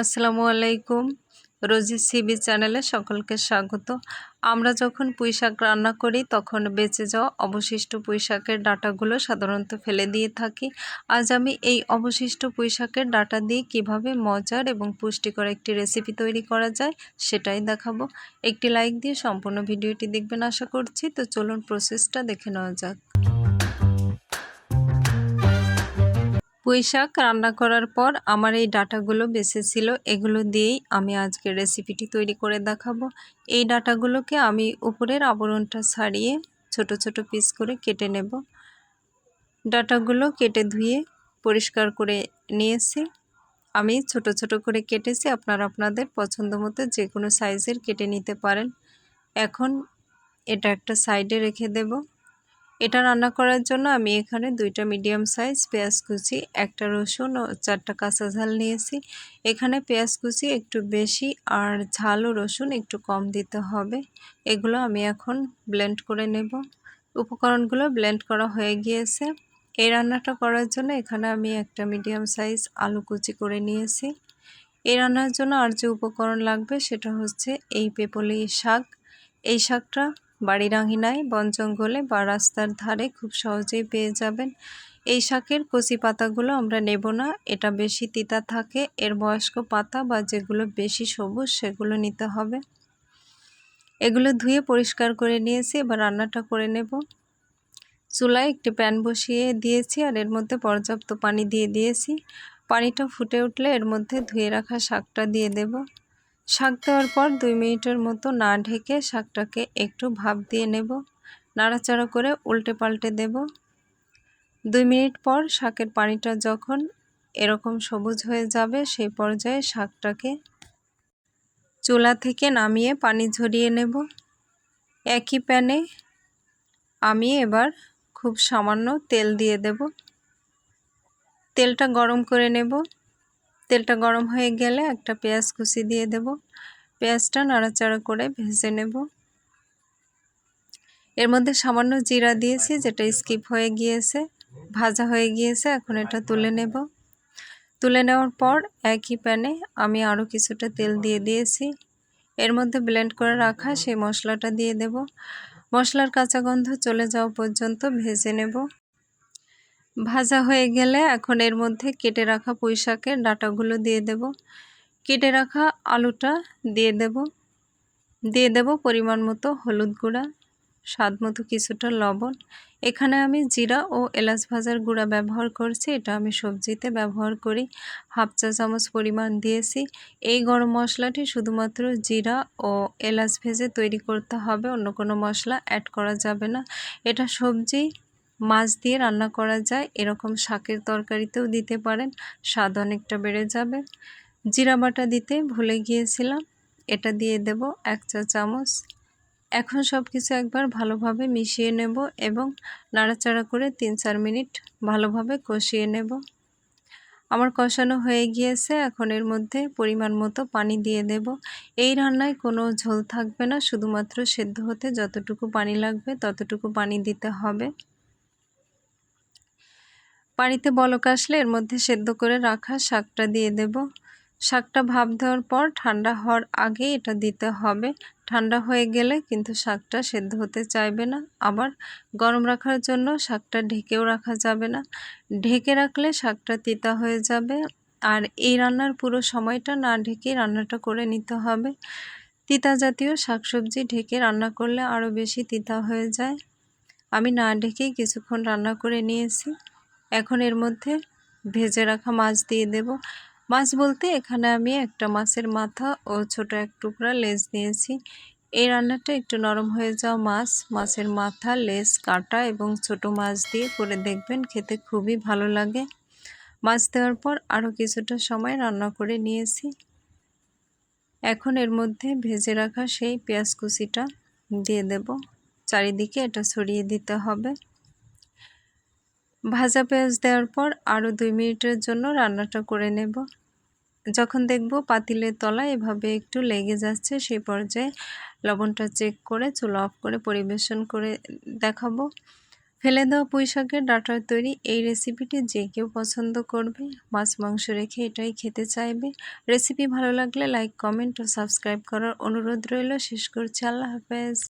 আসসালামু আলাইকুম। রোজি সিবি চ্যানেলে সকলকে স্বাগত। আমরা যখন পুঁই শাক রান্না করি, তখন বেঁচে যাওয়া অবশিষ্ট পুঁই শাকের ডাটাগুলো সাধারণত ফেলে দিয়ে থাকি। আজ আমি এই অবশিষ্ট পুঁই শাকের ডাটা দিয়ে কীভাবে মজার এবং পুষ্টিকর একটি রেসিপি তৈরি করা যায়, সেটাই দেখাবো। একটি লাইক দিয়ে সম্পূর্ণ ভিডিওটি দেখবেন আশা করছি। তো চলুন প্রসেসটা দেখে নেওয়া যাক। পুঁই শাক রান্না করার পর আমার এই ডাটাগুলো বেঁচেছিল। এগুলো দিয়েই আমি আজকে রেসিপিটি তৈরি করে দেখাবো। এই ডাটাগুলোকে আমি উপরের আবরণটা ছাড়িয়ে ছোট ছোট পিস করে কেটে নেব। ডাটাগুলো কেটে ধুয়ে পরিষ্কার করে নিয়েছি। আমি ছোট ছোট করে কেটেছি। আপনারা আপনাদের পছন্দ মতো যে কোনো সাইজের কেটে নিতে পারেন। এখন এটা একটা সাইডে রেখে দেবো। এটা রান্না করার জন্য আমি এখানে দুইটা মিডিয়াম সাইজ পেঁয়াজ কুচি, একটা রসুন ও চারটা কাঁচা ঝাল নিয়েছি। এখানে পেঁয়াজ কুচি একটু বেশি আর ঝাল ও রসুন একটু কম দিতে হবে। এগুলো আমি এখন ব্লেন্ড করে নেব। উপকরণগুলো ব্লেন্ড করা হয়ে গিয়েছে। এই রান্নাটা করার জন্য এখানে আমি একটা মিডিয়াম সাইজ আলু কুচি করে নিয়েছি। এই রান্নার জন্য আর যে উপকরণ লাগবে সেটা হচ্ছে এই পেপলি শাক। এই শাকটা বাড়ির আঙিনায়, বন জঙ্গলে বা রাস্তার ধারে খুব সহজেই পেয়ে যাবেন। এই শাকের কচি পাতাগুলো আমরা নেব না, এটা বেশি তিতা থাকে, এর বয়স্ক পাতা বা যেগুলো বেশি সবুজ সেগুলো নিতে হবে। এগুলো ধুয়ে পরিষ্কার করে নিয়েছি, এবার রান্নাটা করে নেব। চুলায় একটি প্যান বসিয়ে দিয়েছি আর এর মধ্যে পর্যাপ্ত পানি দিয়ে দিয়েছি। পানিটা ফুটে উঠলে এর মধ্যে ধুয়ে রাখা শাকটা দিয়ে দেব। শাক দেওয়ার পর দুই মিনিটের মতো না ঢেকে শাকটাকে একটু ভাপ দিয়ে নেব, নাড়াচাড়া করে উল্টে পাল্টে দেব। দুই মিনিট পর শাকের পানিটা যখন এরকম সবুজ হয়ে যাবে সেই পর্যায়ে শাকটাকে চুলা থেকে নামিয়ে পানি ঝরিয়ে নেব। একই প্যানে আমি এবার খুব সামান্য তেল দিয়ে দেব। তেলটা গরম করে নেব। তেলটা গরম হয়ে গেলে একটা পেঁয়াজ কুচি দিয়ে দেব। পেঁয়াজটা নাড়াচাড়া করে ভেজে নেব। এর মধ্যে সামান্য জিরা দিয়েছি, যেটা স্কিপ হয়ে গিয়েছে, ভাজা হয়ে গিয়েছে, এখন এটা তুলে নেব। তুলে নেওয়ার পর একই প্যানে আমি আরও কিছুটা তেল দিয়ে দিয়েছি। এর মধ্যে ব্লেন্ড করে রাখা সেই মশলাটা দিয়ে দেব। মশলার কাঁচা গন্ধ চলে যাওয়া পর্যন্ত ভেজে নেব। ভাজা হয়ে গেলে এখন এর মধ্যে কেটে রাখা পুঁই ডাটাগুলো দিয়ে দেব। কেটে রাখা আলুটা দিয়ে দেব। দিয়ে দেব পরিমাণ মতো হলুদ গুঁড়া, স্বাদ মতো কিছুটা লবণ। এখানে আমি জিরা ও এলাচ ভাজার গুঁড়া ব্যবহার করছি, এটা আমি সবজিতে ব্যবহার করি। হাফ চা চামচ পরিমাণ দিয়েছি। এই গরম মশলাটি শুধুমাত্র জিরা ও এলাচ ভেজে তৈরি করতে হবে, অন্য কোনো মশলা অ্যাড করা যাবে না। এটা সবজি মাছ দিয়ে রান্না করা যায়। এরকম শাকের তরকারিতেও দিতে পারেন। স্বাদ অনেকটা বেড়ে যাবে। জিরা বাটা দিতে ভুলে গিয়েছিলাম। এটা দিয়ে দেব এক চা চামচ। এখন সব কিছু একবার ভালোভাবে মিশিয়ে নেব এবং নাড়াচাড়া করে তিন চার মিনিট ভালোভাবে কষিয়ে নেব। আমার কষানো হয়ে গিয়েছে। এখন এর মধ্যে পরিমাণ মতো পানি দিয়ে দেব। এই রান্নায় কোনো ঝোল থাকবে না। শুধুমাত্র সেদ্ধ হতে যতটুকু পানি লাগবে ততটুকু পানি দিতে হবে। পানিতে বলক আসলে এর মধ্যে সেদ্ধ করে রাখা শাকটা দিয়ে দেব। শাকটা ভাপ দেওয়ার পর ঠান্ডা হওয়ার আগে এটা দিতে হবে। ঠান্ডা হয়ে গেলে কিন্তু শাকটা সেদ্ধ হতে চাইবে না। আবার গরম রাখার জন্য শাকটা ঢেকেও রাখা যাবে না। ঢেকে রাখলে শাকটা তিতা হয়ে যাবে। আর এই রান্নার পুরো সময়টা না ঢেকে রান্নাটা করে নিতে হবে। তিতা জাতীয় শাকসবজি ঢেকে রান্না করলে আরও বেশি তিতা হয়ে যায়। আমি না ঢেকেই কিছুক্ষণ রান্না করে নিয়েছি। এখন এর মধ্যে ভেজে রাখা মাছ দিয়ে দেব। মাছ বলতে এখানে আমি একটা মাছের মাথা ও ছোট এক টুকরা লেজ নিয়েছি। এই রান্নাটা একটু নরম হয়ে যাওয়া মাছ, মাছের মাথা, লেজ, কাটা এবং ছোট মাছ দিয়ে করে দেখবেন খেতে খুবই ভালো লাগে। মাছ দেওয়ার পর আরও কিছুটা সময় রান্না করে নিয়েছি। এখন এর মধ্যে ভেজে রাখা সেই পেঁয়াজ কুচিটা দিয়ে দেব। চারিদিকে এটা ছড়িয়ে দিতে হবে। ভাজা পেঁয়াজ দেওয়ার পর আরও দুই মিনিটের জন্য রান্নাটা করে নেব। যখন দেখব পাতিলের তলা এভাবে একটু লেগে যাচ্ছে সেই পর্যায়ে লবণটা চেক করে চুলা অফ করে পরিবেশন করে দেখাবো। ফেলে দেওয়া পুঁই শাকের ডাটার তৈরি এই রেসিপিটি যে কেউ পছন্দ করবে, মাছ, মাংস রেখে এটাই খেতে চাইবে। রেসিপি ভালো লাগলে লাইক কমেন্ট ও সাবস্ক্রাইব করার অনুরোধ রইল। শেষ করছি, আল্লাহ হাফেজ।